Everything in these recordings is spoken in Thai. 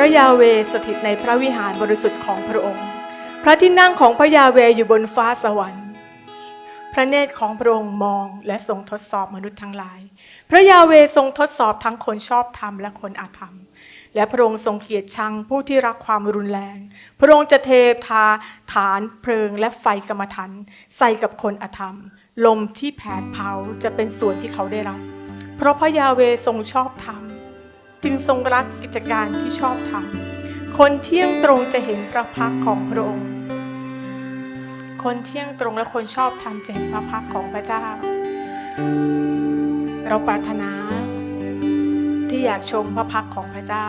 ระยาเวสถิตในพระวิหารบริสุทธิ์ของพระองค์ พระที่นั่งของพระยาเวอยู่บนฟ้าสวรรค์ พระเนตรของพระองค์มองและทรงทดสอบมนุษย์ทั้งหลาย พระยาเวทรงทดสอบทั้งคนชอบธรรมและคนอาธรรม และพระองค์ทรงเกียดชังผู้ที่รักความรุนแรง พระองค์จะเททาฐานเพลิงและไฟกรรมฐานใส่กับคนอาธรรม ลมที่แผดเผาจะเป็นส่วนที่เขาได้รับ เพราะพระยาเวทรงชอบธรรม จึงทรงรักกิจการที่ชอบธรรมคนเที่ยงตรงจะเห็นพระพักของพระองค์ คนเที่ยงตรงและคนชอบธรรมจะเห็นพระพักของพระเจ้า เราปรารถนาที่อยากชมพระพักของพระเจ้า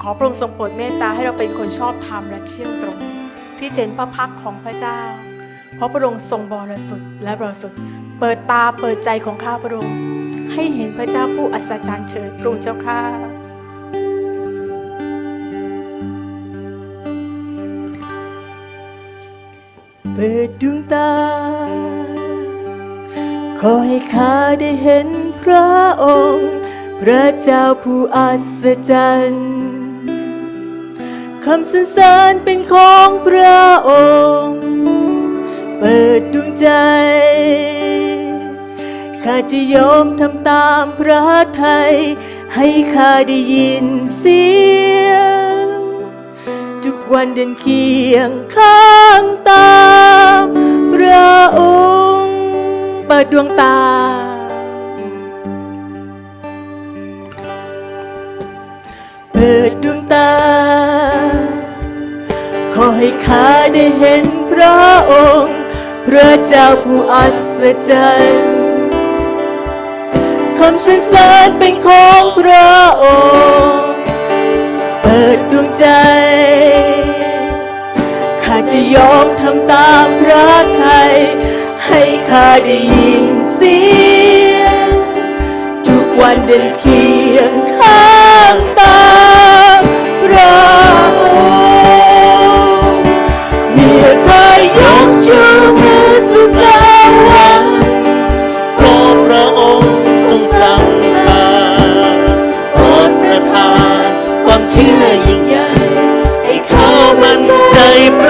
ขอพระองค์ทรงโปรดเมตตาให้เราเป็นคนชอบธรรมและเที่ยงตรง ที่เห็นพระพักของพระเจ้า เพราะพระองค์ทรงบริสุทธิ์และบริสุทธิ์ เปิดตาเปิดใจของข้าพระองค์ ให้เห็นพระเจ้าผู้อัศจรรย์เถิดพระองค์เจ้าข้าเปิดดวงตา ขอให้ข้าได้เห็นพระองค์ พระเจ้าผู้อัศจรรย์คำสรรเสริญเป็นของพระองค์ เปิดดวงใจ ข้าจะยอมทำตามพระทัยให้ข้าได้ยินเสียง ทุกวันเดินเคียงข้างตามพระองค์เปิดดวงตา เปิดดวงตา ขอให้ข้าได้เห็นพระองค์ พระเจ้าผู้อัศจรรย์ คำสรรเสริญเป็นของพระองค์ เปิดดวงใจ ข้าจะยอมทำตามพระทัยให้ข้าได้ยินเสียงทุกวันเดินเคียงข้างตามพระ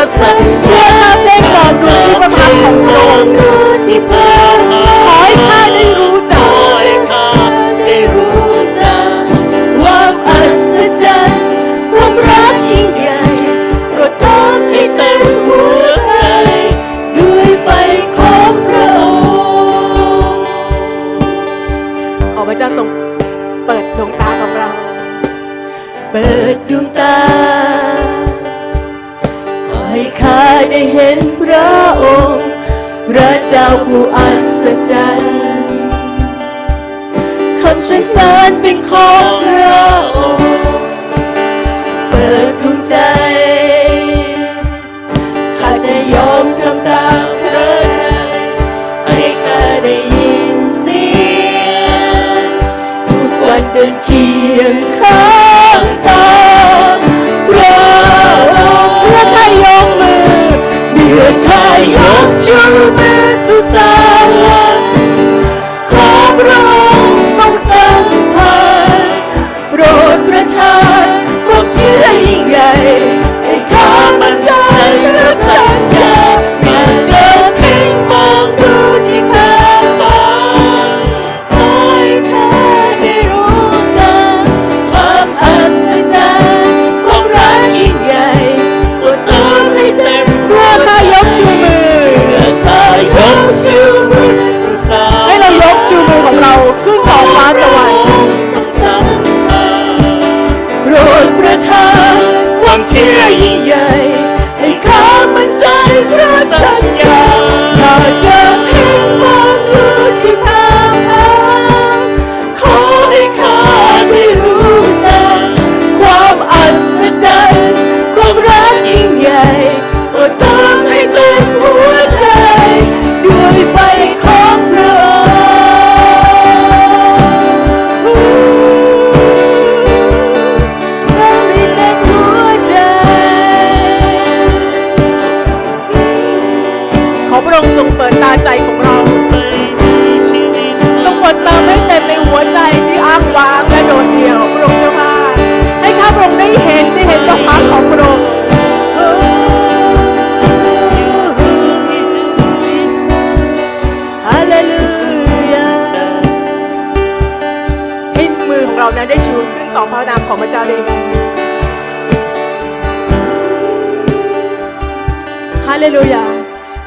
ป ให้ข้าได้เห็นพระองค์ พระเจ้าผู้อัศจรรย์คำสรรเสริญเป็นของพระองค์เปิดดวงใจข้าจะยอมทำตามพระทัยให้ข้าได้ยินเสียงทุกวันเดินเคียงข้ อพระองค์ทรงเปิดตาใจของเราทรงเปิดเติมให้เต็มในหัวใจที่อ้างว้างและโดดเดี่ยวพระองค์เจ้าค่ะให้ข้าพระองค์ได้เห็นได้เห็นพระพักของพระองค์ฮาเลลูยาให้มือของเรานั้นได้ชูขึ้นต่อพระนามของพระเจ้าเดวิด哈利路亚。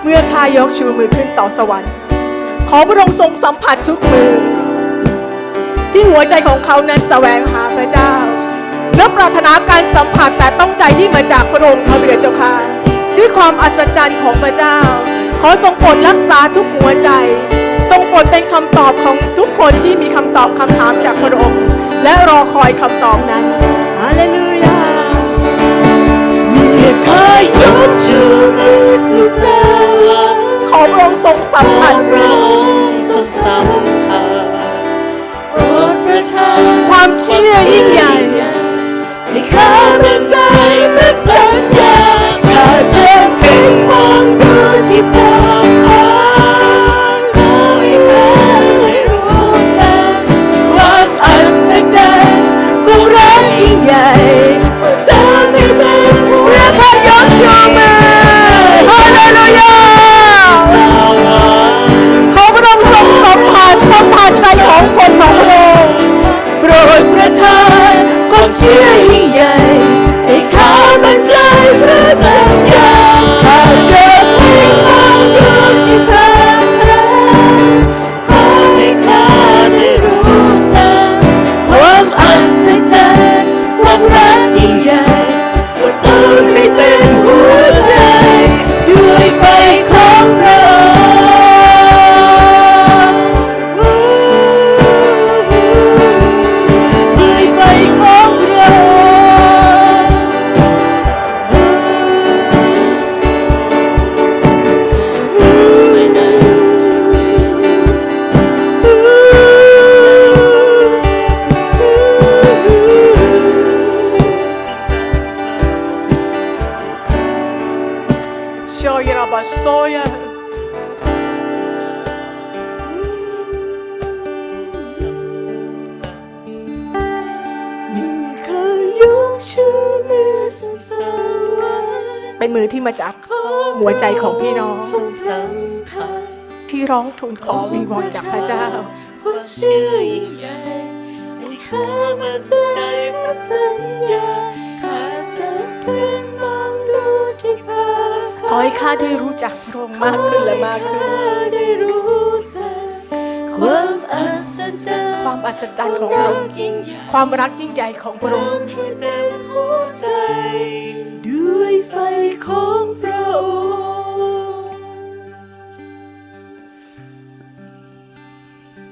เมื่อข้ายกชูมือขึ้นต่อสวรรค์ ขอพระองค์ทรงสัมผัสทุกมือ ที่หัวใจของเขานั้นแสวงหาพระเจ้า และปรารถนาการสัมผัสแต่ต้องใจที่มาจากพระองค์พระบิดาเจ้าค่ะด้วยความอัศจรรย์ของพระเจ้า ขอทรงโปรดรักษาทุกหัวใจ ทรงโปรดเป็นคำตอบของทุกคนที่มีคำตอบคำถามจากพระองค์ และรอคอยคำตอบนั้นฮาเลลู ยาเมื่อข้ายกชูมือสู่สวรรค์ขอพระองค์ทรงสัมขอผัสพระองค์ทรงสัมผัสโปรดประทานความเชื่อยิ่งใหญ่ให้ข้ามั่นใจพระสัญญาข้าจะเพ่งมองดูที่พระ เป็นมือที่มาจากหัวใจของพี่น้องทรงสัมผัสที่ร้องทูลขอวิงวอนจากพระเจ้าความเชื่อยิ่งใหญ่ให้ข้ามั่นใจพระสัญญาข้าจะเพ่งมองดูที่พระขอให้ข้าได้รู้จักพระองค์มากขึ้นและมากขึ้นข้าได้รู้จักความอัศจรรย์ความอัศจรรย์ของพระองค์ยิ่งใหญ่ความรักยิ่งใหญ่ของพระองค์ให้เต็มหัวใจ ด้วยไฟของพระองค์